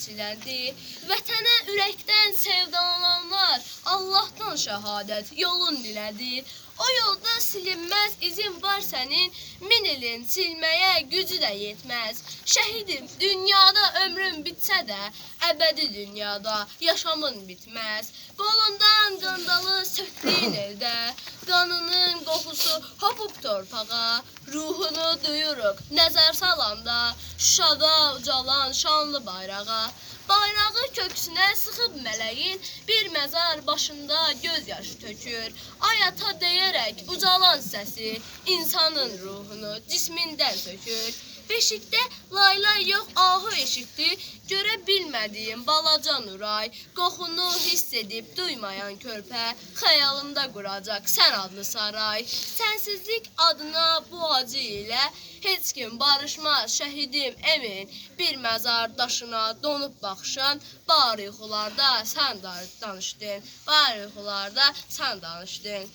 çiləndi. Vətənə ürəkdən sevdalananlar Allahdan şəhadət yolun dilədi. O yolda silinməz izin var sənin, min ilin silməyə gücü də yetməz. Şəhidim, dünyada ömrün bitsə də, əbədi dünyada yaşamın bitməz. Qolundan qandalı sökdüyün eldə, qanının qoxusu hopub torpağa, ruhunu duyuruq nəzər salanda, Şuşada ucalan şanlı bayrağa. Bayrağı köksünə sıxıb mələyin bir məzar başında göz yaşı tökür. Ay ata deyərək ucalan səsi insanın ruhunu cismindən sökür. Beşikdə laylay yox ahu eşitdi, görə bilmədiyim balaca Nuray, qoxunu hiss edib duymayan körpə, xəyalında quracaq sən adlı saray. Sənsizlik adına bu acı ilə heç kim barışmaz şəhidim emin. Bir məzar daşına donub baxışan, bar yuxularda sən da- danışdın, bar yuxularda sən danışdın.